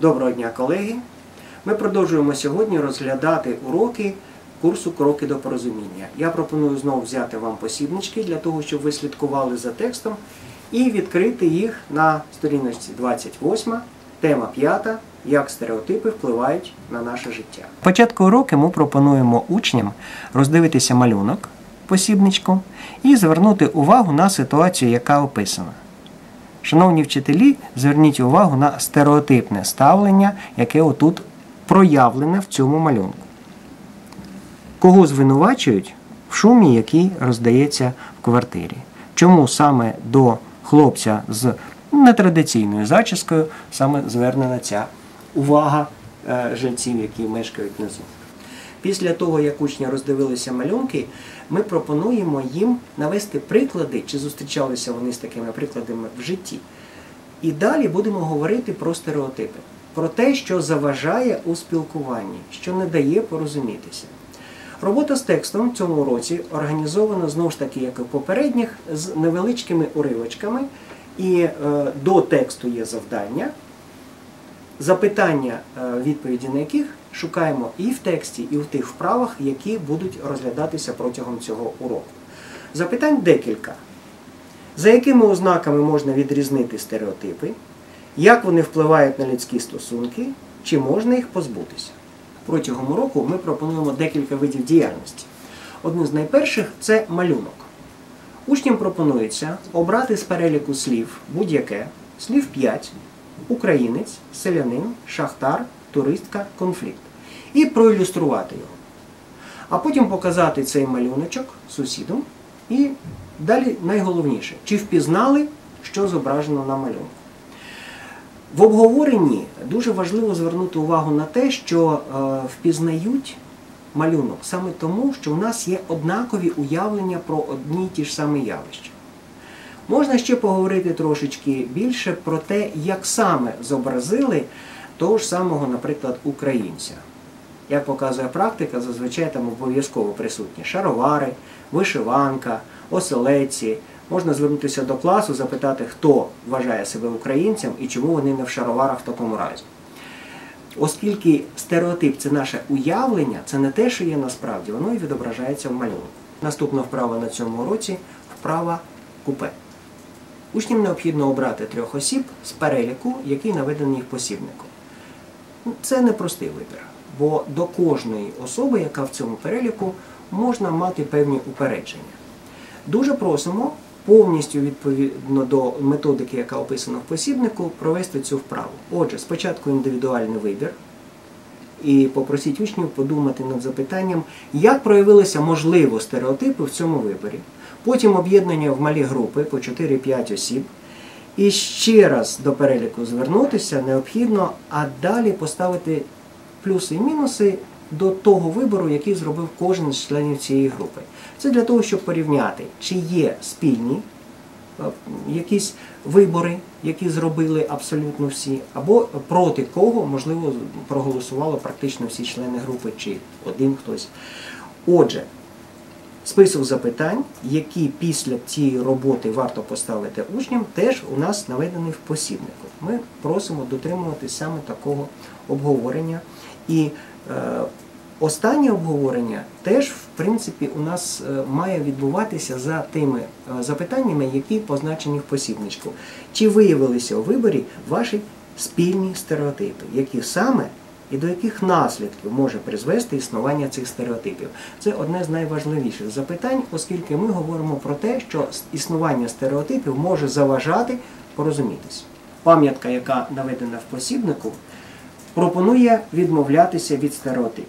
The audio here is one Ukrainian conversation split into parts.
Доброго дня, колеги! Ми продовжуємо сьогодні розглядати уроки курсу Кроки до порозуміння. Я пропоную знову взяти вам посібнички для того, щоб ви слідкували за текстом і відкрити їх на сторіночці 28, тема 5 як стереотипи впливають на наше життя. Початку уроку ми пропонуємо учням роздивитися малюнок посібничку і звернути увагу на ситуацію, яка описана. Шановні вчителі, зверніть увагу на стереотипне ставлення, яке отут проявлене в цьому малюнку. Кого звинувачують в шумі, який роздається в квартирі? Чому саме до хлопця з нетрадиційною зачіскою саме звернена ця увага е, жильців, які мешкають внизу? Після того, як учні роздивилися малюнки, ми пропонуємо їм навести приклади, чи зустрічалися вони з такими прикладами в житті. І далі будемо говорити про стереотипи, про те, що заважає у спілкуванні, що не дає порозумітися. Робота з текстом в цьому році організована знову ж таки, як і в попередніх, з невеличкими уривочками, і е, до тексту є завдання, запитання, е, відповіді на яких шукаємо і в тексті, і в тих вправах, які будуть розглядатися протягом цього уроку. Запитань декілька. За якими ознаками можна відрізнити стереотипи, як вони впливають на людські стосунки, чи можна їх позбутися? Протягом уроку ми пропонуємо декілька видів діяльності. Одним з найперших це малюнок. Учням пропонується обрати з переліку слів будь-яке, слів 5, українець, селянин, шахтар, туристка, конфлікт. І проілюструвати його. А потім показати цей малюночок сусідам. І далі найголовніше, чи впізнали, що зображено на малюнку. В обговоренні дуже важливо звернути увагу на те, що е, впізнають малюнок саме тому, що в нас є однакові уявлення про одні й ті ж самі явища. Можна ще поговорити трошечки більше про те, як саме зобразили того ж самого, наприклад, українця. Як показує практика, зазвичай там обов'язково присутні шаровари, вишиванка, оселеці. Можна звернутися до класу, запитати, хто вважає себе українцем і чому вони не в шароварах в такому разі. Оскільки стереотип це наше уявлення, це не те, що є насправді, воно і відображається в малюнку. Наступна вправа на цьому уроці вправа купе. Учням необхідно обрати трьох осіб з переліку, який наведений в посібнику. Це непростий вибір, бо до кожної особи, яка в цьому переліку, можна мати певні упередження. Дуже просимо повністю відповідно до методики, яка описана в посібнику, провести цю вправу. Отже, спочатку індивідуальний вибір. І попросіть учнів подумати над запитанням, як проявилися можливо стереотипи в цьому виборі. Потім об'єднання в малі групи по 4-5 осіб. І ще раз до переліку звернутися необхідно, а далі поставити плюси і мінуси до того вибору, який зробив кожен з членів цієї групи. Це для того, щоб порівняти, чи є спільні е, якісь вибори, які зробили абсолютно всі, або проти кого, можливо, проголосували практично всі члени групи, чи один хтось. Отже, список запитань, які після цієї роботи варто поставити учням, теж у нас наведений в посібнику. Ми просимо дотримуватися саме такого обговорення. І е, Останнє обговорення теж, в принципі, у нас е, має відбуватися за тими е, запитаннями, які позначені в посібничку. Чи виявилися у виборі ваші спільні стереотипи, які саме і до яких наслідків може призвести існування цих стереотипів? Це одне з найважливіших запитань, оскільки ми говоримо про те, що існування стереотипів може заважати порозумітися. Пам'ятка, яка наведена в посібнику, пропонує відмовлятися від стереотипів.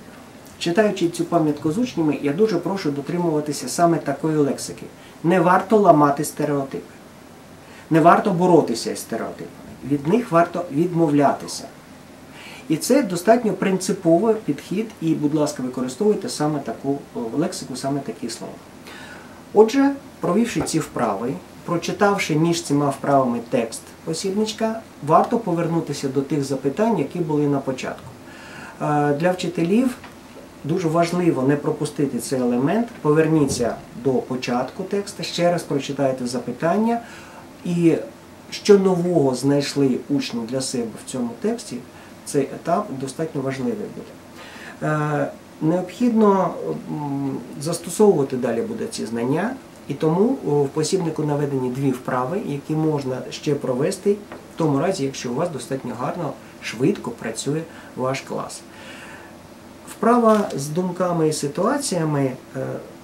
Читаючи цю пам'ятку з учнями, я дуже прошу дотримуватися саме такої лексики. Не варто ламати стереотипи. Не варто боротися із стереотипами. Від них варто відмовлятися. І це достатньо принциповий підхід, і, будь ласка, використовуйте саме таку лексику, саме такі слова. Отже, провівши ці вправи, прочитавши між цими вправами текст посібничка, варто повернутися до тих запитань, які були на початку. Е, для вчителів Дуже важливо не пропустити цей елемент. Поверніться до початку текста, ще раз прочитайте запитання, і що нового знайшли учні для себе в цьому тексті, цей етап достатньо важливий буде. Е, Необхідно застосовувати далі буде ці знання, і тому в посібнику наведені дві вправи, які можна ще провести в тому разі, якщо у вас достатньо гарно, швидко працює ваш клас. Вправа з думками і ситуаціями е,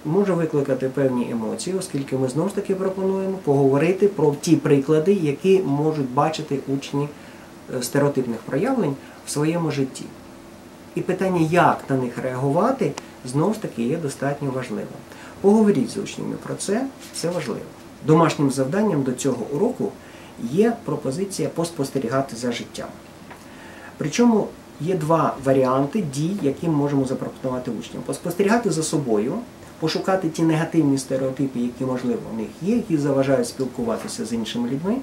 може викликати певні емоції, оскільки ми знову ж таки пропонуємо поговорити про ті приклади, які можуть бачити учні стереотипних проявлень в своєму житті. І питання, як на них реагувати, знову ж таки є достатньо важливим. Поговоріть з учнями про це, це важливо. Домашнім завданням до цього уроку є пропозиція поспостерігати за життям. Причому є два варіанти дій, які ми можемо запропонувати учням. Поспостерігати за собою, пошукати ті негативні стереотипи, які, можливо, у них є, які заважають спілкуватися з іншими людьми,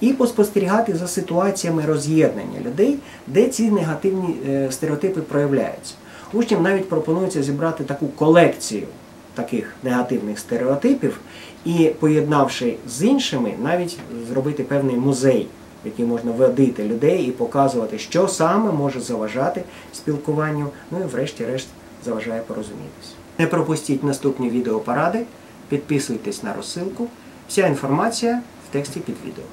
і поспостерігати за ситуаціями роз'єднання людей, де ці негативні е, стереотипи проявляються. Учням навіть пропонується зібрати таку колекцію таких негативних стереотипів і, поєднавши з іншими, навіть зробити певний музей, в який можна водити людей і показувати, що саме може заважати спілкуванню, ну і врешті-решт заважає порозумітися. Не пропустіть наступні відеопоради, підписуйтесь на розсилку. Вся інформація в тексті під відео.